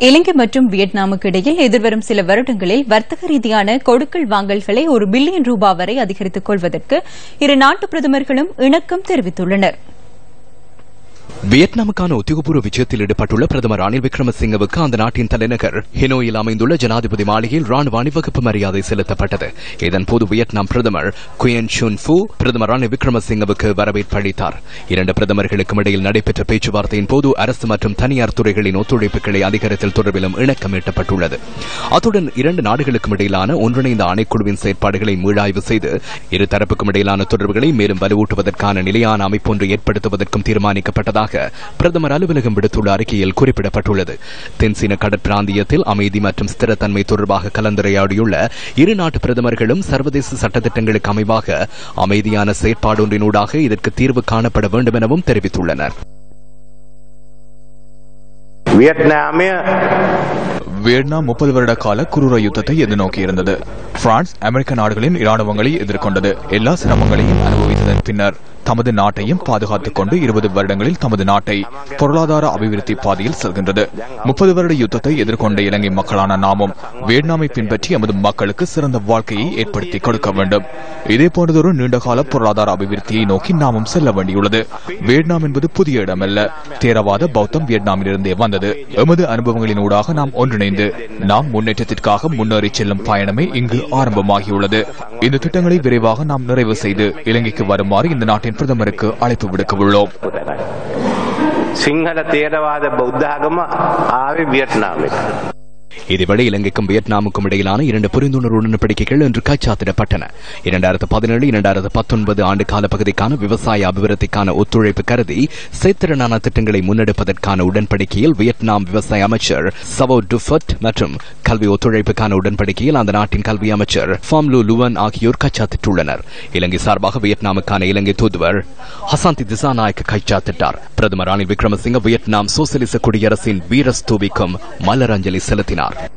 இலங்கை மற்றும் வியட்நாமுக்கு இடையில் எதிர்வரும் சில வருடங்களில் வர்த்தக ரீதியான கொடுக்கல் வாங்கல்களை ஒரு பில்லியன் ரூபாய் வரை அதிகரித்துக் கொள்வதற்கு இரு நாட்டு பிரதமர்களும் இணக்கம் தெரிவித்துள்ளனா் வியட்நாமுக்கான உத்தியோகபூர்வ விஜயத்தில் ஈடுபட்டுள்ள பிரதமர் ரணில் விக்ரமசிங்கவுக்கு அந்த நாட்டின் தலைநகர் ஹினோயில் அமைந்துள்ள ஜனாதிபதி மாளிகையில் ராணுவ அணிவகுப்பு மரியாதை செலுத்தப்பட்டது. இதன்போது வியட்நாம் பிரதமர் குயன் சுன் ஃபு பிரதமர் ரணில் விக்ரமசிங்கவுக்கு வரவேற்பு அளித்தார். இரண்டு பிரதமர்களுக்கும் இடையில் நடைபெற்ற பேச்சுவார்த்தையின் போது அரசு மற்றும் தனியார் துறைகளின் ஒத்துழைப்புகளை அதிகரித்தல் தொடர்பிலும் இணக்கம் எட்டப்பட்டுள்ளது அத்துடன் இரண்டு நாடுகளுக்கும் இடையிலான ஒன்றிணைந்த ஆணைக்குழுவின் செயற்பாடுகளை மீளாய்வு செய்து இரு தரப்புக்கும் இடையிலான தொடர்புகளை மேலும் வலுவூட்டுவதற்கான நிலையான அமைப்பொன்று ஏற்படுத்துவதற்கும் தீர்மானிக்கப்பட்டதாக பிரதமர் அலுவலகம் விடுத்துள்ள அறிக்கையில் குறிப்பிடப்பட்டுள்ளது. தென்சீன கடற்பிராந்தியத்தில் அமைதி மற்றும் ஸ்திரத்தன்மை தொடர்பாக கலந்துரையாடியுள்ள இரு நாட்டு பிரதமர்களும் சர்வதேச சட்டத்திட்டங்களுக்கு அமைவாக அமைதியான செயற்பாடொன்றினூடாக இதற்கு தீர்வு காணப்பட வேண்டும் எனவும் தெரிவித்துள்ளனர் வியட்நாம் முப்பது வருட கால குரூர யுத்தத்தை எதிர்நோக்கி இருந்தது. பிரான்ஸ் அமெரிக்க நாடுகளின் இராணுவங்களை எதிர்கொண்டது. எல்லா சிரமங்களையும் அனுபவித்ததன் பின்னர். தமது நாட்டையும் பாதுகாத்துக் கொண்டு இருபது வருடங்களில் தமது நாட்டை பொருளாதார அபிவிருத்தி பாதையில் செல்கின்றது. முப்பது வருட யுத்தத்தை எதிர்கொண்ட இலங்கை மக்களான நாமும் வியட்நாமை பின்பற்றி எமது மக்களுக்கு சிறந்த வாழ்க்கையை ஏற்படுத்தி கொடுக்க வேண்டும். இதே போன்றதொரு நீண்டகால பொருளாதார அபிவிருத்தியை நோக்கி நாமும் செல்ல வேண்டியுள்ளது. வியட்நாம் என்பது புதிய இடமல்ல. தேரவாத பௌத்தம் வியட்நாமிலிருந்தே வந்தது. எமது அனுபவங்களின் ஊடாக நாம் ஒன்றிணைந்து நாம் முன்னேற்றத்திற்காக முன்னேறி செல்லும் பயணமே இங்கு ஆரம்பமாகியுள்ளது. இந்த திட்டங்களை விரைவாக நாம் நிறைவு செய்து இலங்கைக்கு வருமாறு இந்த நாட்டின் பிரதமருக்கு அழைப்பு விடுக்க உள்ளோம் சிங்கள தேரவாத பௌத்தாகம ஆவி வியட்நாமில். இதேவேளை இலங்கைக்கும் வியட்நாமுக்கும் இடையிலான இரண்டு புரிந்துணர்வு உடன்படிக்கைகள் இன்று கைச்சாத்திடப்பட்டன. இரண்டாயிரத்து பதினேழு இரண்டாயிரத்து பத்தொன்பது ஆண்டு கால பகுதிக்கான விவசாய அபிவிருத்திக்கான ஒத்துழைப்பு கருதி சேத்திரனான திட்டங்களை முன்னெடுப்பதற்கான உடன்படிக்கையில் வியட்நாம் விவசாய அமைச்சர் சவோ டுஃபட் மற்றும் கல்வி ஒத்துழைப்புக்கான உடன்படிக்கையில் அந்த நாட்டின் கல்வி அமைச்சர் ஃபாம்லு லுவன் ஆகியோர் கைச்சாத்திட்டுள்ளனர். இலங்கை சார்பாக வியட்நாமுக்கான இலங்கை தூதுவர் ஹசாந்தி திசாநாயக் கைச்சாத்திட்டார். பிரதமர் ரணில் விக்ரமசிங்க வியட்நாம் சோசியலிச குடியரசின் வீரஸ்தூபிக்கும் மலரஞ்சலி செலுத்தினார். up